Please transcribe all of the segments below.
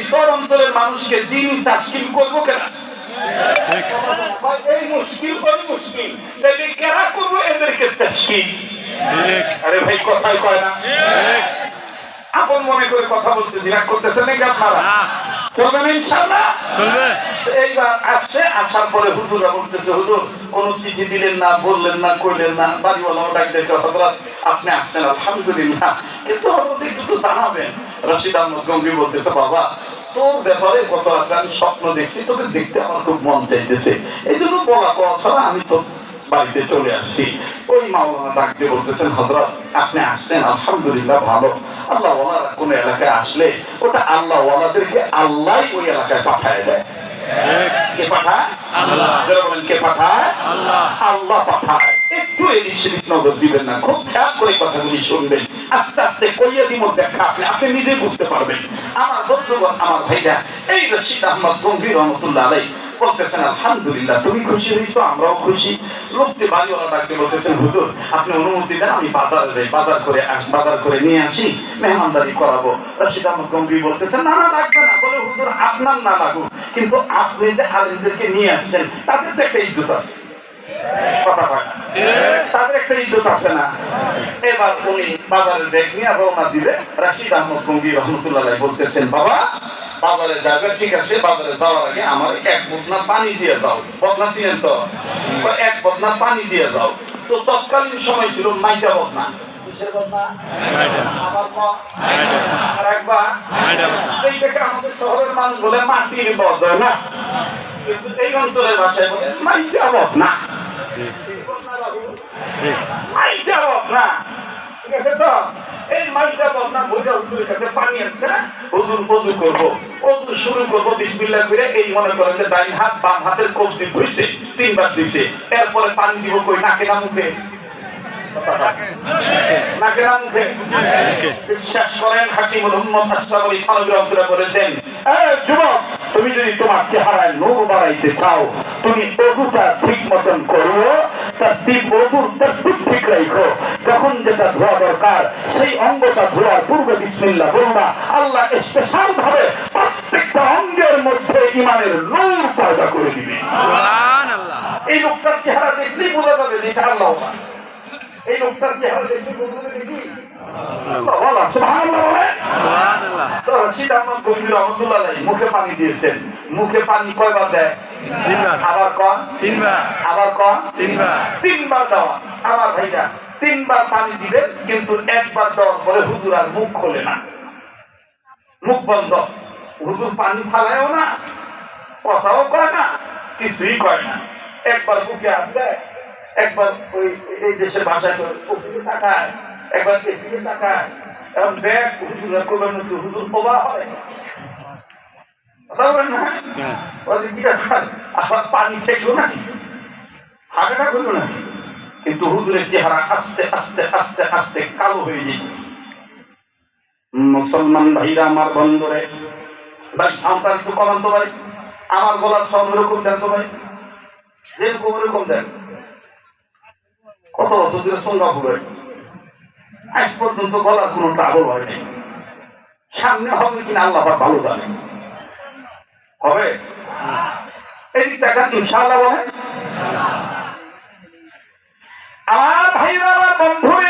এই শহর অঞ্চলের মানুষকে দিন তাস্কিল করব কেন? এই মুশকিল ওই মুশকিল। তাহলে কেনা করব এদেরকে তাস্কিল আরে ভাই কথাই কয় না। আপন মনে করে কথা বলতেছি না করতেছেন নাকি আপনারা? করবেন ইনশাল্লাহ? আসার পরে হুজুরা বলতেছে, হুজুর, কোন দিলেন না, বললেন না, কইলেন না, বাড়িওয়ালাও ডাক হজরত আপনি আসছেন, আলহামদুলিল্লাহ। কিন্তু হজরত একটু তো জানাবেন। রশিদ আহমদ গঙ্গি বলতেছে, বাবা, তোর ব্যাপারে গত রাতে আমি স্বপ্ন দেখছি, তোকে দেখতে আমার খুব মন চাইতেছে। এই জন্য বলা আমি তো বাড়িতে চলে আসছি। ওই মাওলানা ডাক বলতেছেন হজরত আপনি আসছেন, আলহামদুলিল্লাহ, ভালো। আল্লাহ কোন এলাকায় আসলে, ওটা আল্লাহ আল্লাহ ওই এলাকায় পাঠায় দেয়। কে পাঠায়? আল্লাহ। বলেন কে পাঠায়? আল্লাহ। আল্লাহ পাঠায়। একটু এদিক সেদিক নজর দিবেন না। খুব খেয়াল করে কথাগুলি শুনবেন। আস্তে আস্তে কইয়া দিব ব্যাখ্যা আপনি। আপনি নিজে বুঝতে পারবেন। আমার বন্ধুগণ আমার ভাইরা এই রশিদ আহমদ গম্ভীর রহমতুল্লাহ আলাই বলতেছেন, আলহামদুলিল্লাহ, তুমি খুশি হয়েছো, আমরাও খুশি। লোকটি বাড়িওয়ালা ডাকতে বলতেছেন হুজুর, আপনি অনুমতি দেন, আমি বাজারে যাই, বাজার করে বাজার করে নিয়ে আসি, মেহমানদারি করাবো। রশিদ আহমদ গম্ভীর বলতেছেন, না না লাগবে না। বলে, হুজুর, আপনার না লাগুক, কিন্তু আপনি যে আলেমদেরকে নিয়ে আসছেন, তাদের তো একটা ইজ্জত আছে। কথা হয় একটা ইজ্জত আছে না। এবার উনি বাজারে ব্যাগ নিয়ে রওনা দিবে। রাশিদ আহমদ গঙ্গি বলতেছেন, বাবা বাজারে যাবে ঠিক আছে বাজারে যাওয়ার আগে আমার এক বদনা পানি দিয়ে যাও। বদনা ছিলেন তো? এক বদনা পানি দিয়ে যাও। তো তৎকালীন সময় ছিল মাইটা বদনা। আমাদের শহরের মানুষ বলে মাটির না কিন্তু এই অঞ্চলের ভাষায় বলে মাইটা বদনা। মাইটা বদনা। ঠিক আছে তো? এই মাইটা বদনা বইটা হুজুরের কাছে পানি আছে হুজুর করব। শুরু করব করে এই মনে করেন যে ডাইন হাত, বাম হাতের ধুইছে তিনবার ধুইছে এরপরে পানি দিব কই? নাকে না মুখে? না তুমি যদি তোমার চেহারায় বাড়াইতে চাও, তুমি ঠিক মতন তার ঠিক রাখো যখন যেটা ধোয়া দরকার, সেই অঙ্গটা ধোয়ার পূর্বে বিসমিল্লাহ বলবা। আল্লাহ স্পেশাল ভাবে ইমানের নূর পয়দা করে দিবে। এই লোকটার চেহারা দেখলেই বোঝা যাবে যে এটা আল্লাহ। এই লোকটার চেহারা দেখলে বোঝা যাবে কি? মুখে পানি দিয়েছেন। মুখে পানি কয়বার দেয়? আবার কন? তিনবার। আবার কন? তিনবার। তিনবার দেওয়া। আমার ভাইরা তিনবার পানি দিবেন কিন্তু একবার দেওয়ার পরে হুজুর আর মুখ খোলে না। মুখ বন্ধ। হুজুর পানি ফালায়ও না। কথাও কয় না কিছুই কয় না। একবার বুকে হাত দেয় একবার ওই এই দেশের ভাষায় করে ওদিকে তাকায় একবার এদিকে তাকায় এখন ব্যাগ হুজুর করবেন হুজুর প্রবাহ হয়। না? আবার পানি ঠেকলো নাকি? হাঁটাটা করল নাকি? কিন্তু হুজুরের চেহারা আস্তে আস্তে আস্তে আস্তে কালো হয়ে যেতেছে মুসলমান ভাইরা আমার বন্ধরে ভাই সাউন্ডটা একটু কমান তো ভাই আমার গলার সাউন্ড এরকম দেন তো ভাই। যেরকম এরকম দেন। কত বছর ধরে সিঙ্গাপুরে আজ পর্যন্ত গলার কোনো ট্রাবল হয়নি সামনে হবে কিনা আল্লাহ ভালো জানে। হবে? এদিক টাকা ইনশাআল্লাহ বলে আমার ভাইরা আমার বন্ধুরে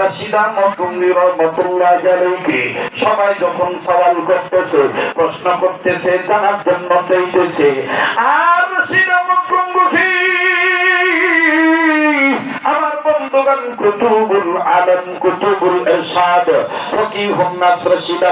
রাশিদা সবাই যখন সওয়াল করতেছে, প্রশ্ন করতেছে, জানার জন্য চাইতেছে, আর কুতুবুল আলম, কুতুবুল ইরশাদ ফকিহুন নাস রাশিদা